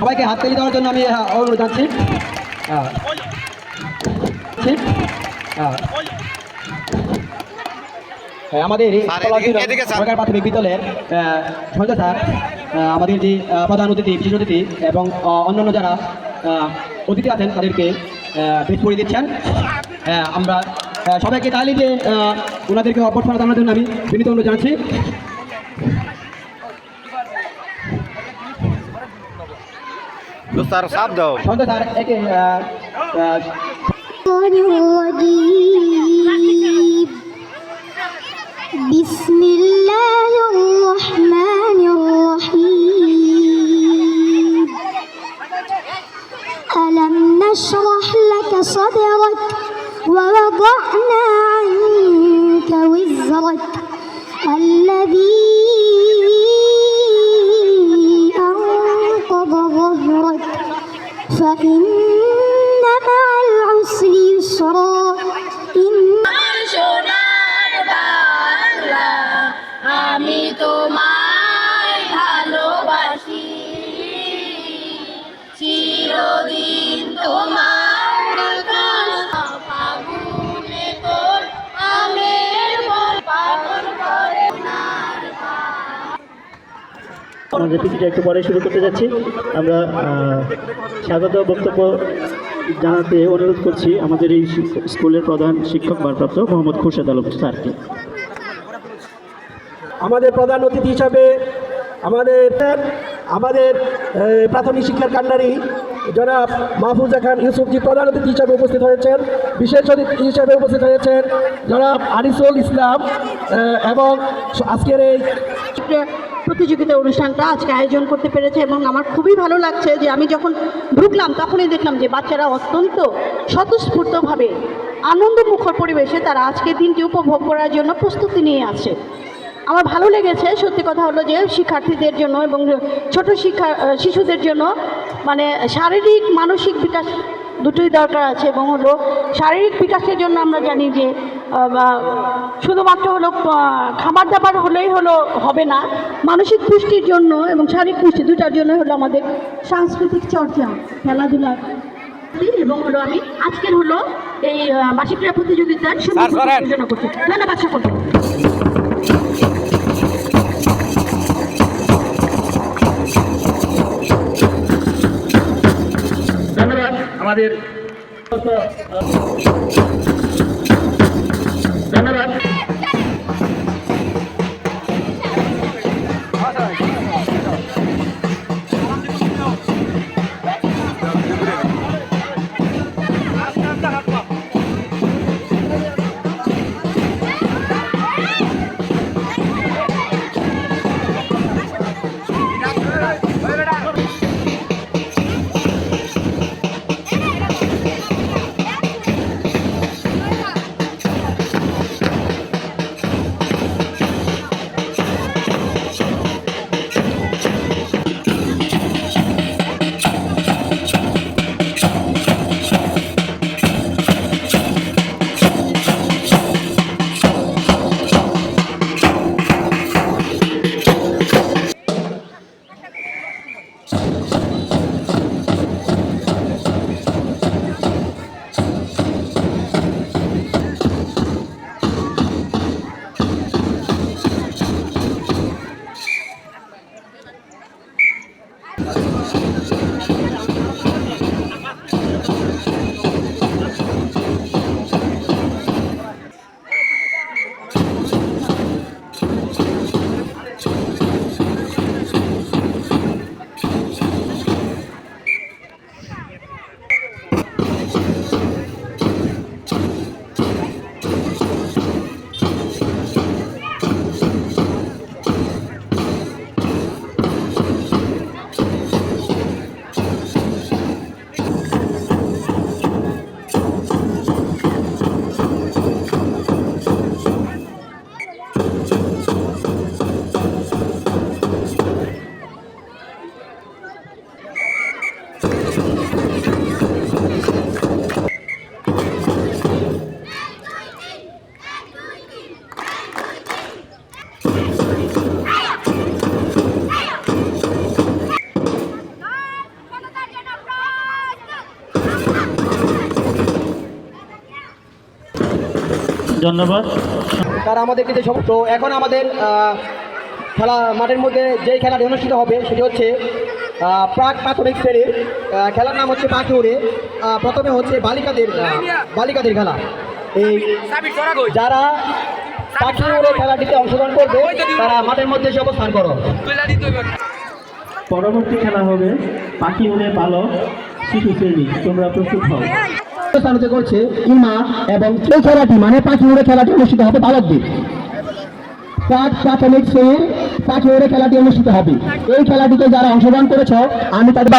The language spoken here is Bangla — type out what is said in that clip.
সবাইকে হাত তালি দেওয়ার জন্য আমি হ্যাঁ, অনুরোধ জানছি হ্যাঁ। হ্যাঁ। আমাদের প্রাথমিক বিদ্যালয়ের সঞ্জয় স্যার আমাদের যে প্রধান অতিথি বিশেষ অতিথি এবং অন্যান্য যারা অতিথি আছেন তাদেরকে ভেট করে দিচ্ছেন আমরা সবাইকে তাহলে যে আহ, ওনাদেরকে অভ্যর্থনা জানানোর জন্য আমি বিনীত অনুরোধ জানাচ্ছি দোস্ত আর সাপ দাও সঞ্জয় স্যার একে আহ, আহ, الشيطان الرجيم بسم الله الرحمن الرحيم ألم نشرح لك صدرك ووضعنا عنك وزرك الذي أنقض ظهرك فإن আমাদের পিসিটা একটু পরে শুরু করতে যাচ্ছি। আমরা স্বাগত বক্তব্য জানাতে অনুরোধ করছি আমাদের এই স্কুলের প্রধান শিক্ষক ভারপ্রাপ্ত মোহাম্মদ খুরশেদ আলম স্যারকে। আমাদের প্রধান অতিথি হিসাবে আমাদের আমাদের প্রাথমিক শিক্ষার কান্ডারি জনাব মাহফুজা খান ইউসুফজি প্রধান অতিথি হিসাবে উপস্থিত হয়েছেন, বিশেষ অতিথি হিসাবে উপস্থিত হয়েছেন জনাব আনিসুল ইসলাম এবং আজকের এই প্রতিযোগিতা অনুষ্ঠানটা আজকে আয়োজন করতে পেরেছে এবং আমার খুবই ভালো লাগছে যে আমি যখন ঢুকলাম, তখনই দেখলাম যে বাচ্চারা অত্যন্ত স্বতঃস্ফূর্তভাবে আনন্দমুখর পরিবেশে তারা আজকের দিনটি উপভোগ করার জন্য প্রস্তুতি নিয়ে আছে। আমার ভালো লেগেছে, সত্যি কথা হলো যে শিক্ষার্থীদের জন্য এবং ছোট শিক্ষা শিশুদের জন্য মানে শারীরিক, মানসিক বিকাশ দুটোই দরকার আছে এবং হলো শারীরিক বিকাশের জন্য আমরা জানি যে শুধুমাত্র হলো খাবার দাবার হলেই হলো হবে না। মানসিক পুষ্টির জন্য এবং শারীরিক পুষ্টি দুটার জন্য হলো আমাদের সাংস্কৃতিক চর্চা খেলাধুলা। এবং হলো আমি আজকের হলো এই বার্ষিক ক্রীড়া প্রতিযোগিতার সুন্দর করছি। ধন্যবাদ সকলকে। ধন্যবাদ। আমাদের ধন্যবাদ। তারা আমাদেরকে যে সব তো এখন আমাদের খেলা মাঠের মধ্যে যেই খেলাটি অনুষ্ঠিত হবে সেটি হচ্ছে প্রাক প্রাথমিক শ্রেণির খেলার নাম হচ্ছে পাখিউড়ে প্রথমে হচ্ছে বালিকাদের বালিকাদের খেলা। এই যারা পাখি উড়ে খেলাটিতে অংশগ্রহণ করবে তারা মাঠের মধ্যে এসে অবস্থান করো। পরবর্তী খেলা হবে পাখি উড়ে বালক শিশু শ্রেণি। তোমরা প্রস্তুত হও। অবস্থান হতে করছে ইমা এবং এই খেলাটি মানে পাখি উড়ে খেলাটি অনুষ্ঠিত হবে বালকদের প্রাক প্রাথমিক শ্রেণির পাখি উড়ে খেলাটি অনুষ্ঠিত হবে। এই খেলাটিতে যারা অংশগ্রহণ করেছ, আমি তাদের